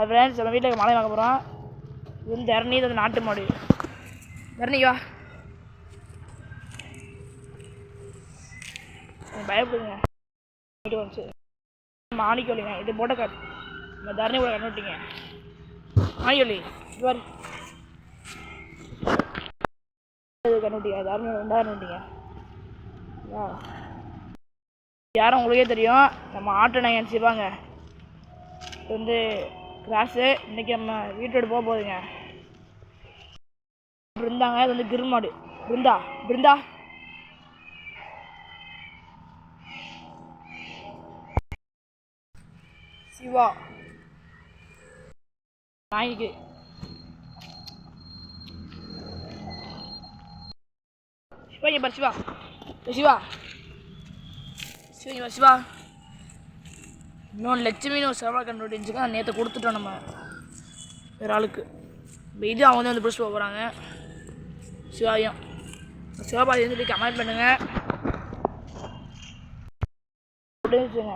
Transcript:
அது ஃப்ரெண்ட்ஸ் நம்ம வீட்டில் மாலை வாங்க போகிறோம் இது வந்து தரணி இது வந்து நாட்டு மாடு. தரணி வா. பயப்படுங்க. வீட்டுக்கு வந்துச்சு. மாணிக்கொல்லிங்க இது போட்ட கட் நம்ம தரணி கூட கண்ணு விட்டீங்க. மாணிக்கொல்லி இது பாரு. விட்டீங்க. தரணி ரெண்டாயிரம் விட்டீங்க. ஆ யாரும் உங்களுக்கே தெரியும். நம்ம ஆட்டை நாங்கள் நினச்சிப்பாங்க இது வந்து கிராஸு. இன்றைக்கி நம்ம வீட்டோடு போக போகுதுங்க. பிருந்தாங்க இது வந்து கிருமாடு. பிருந்தா பிருந்தா. சிவா. நாய்க்கு சிவா பாரு சிவா. சிவா. சிவா பாரு சிவா. இன்னொன்று லட்சுமின்னு ஒரு செவலை கண்டுபிடிச்சிருக்கோம் நேற்று கொடுத்துட்டோம் நம்ம வேறு ஆளுக்கு. இப்போ இது அவங்க வந்து வந்து பிடிச்சி போகிறாங்க சிவாயும். சிவபாதி வந்து கமெண்ட் பண்ணுங்கள் அப்படின்னு வச்சுங்க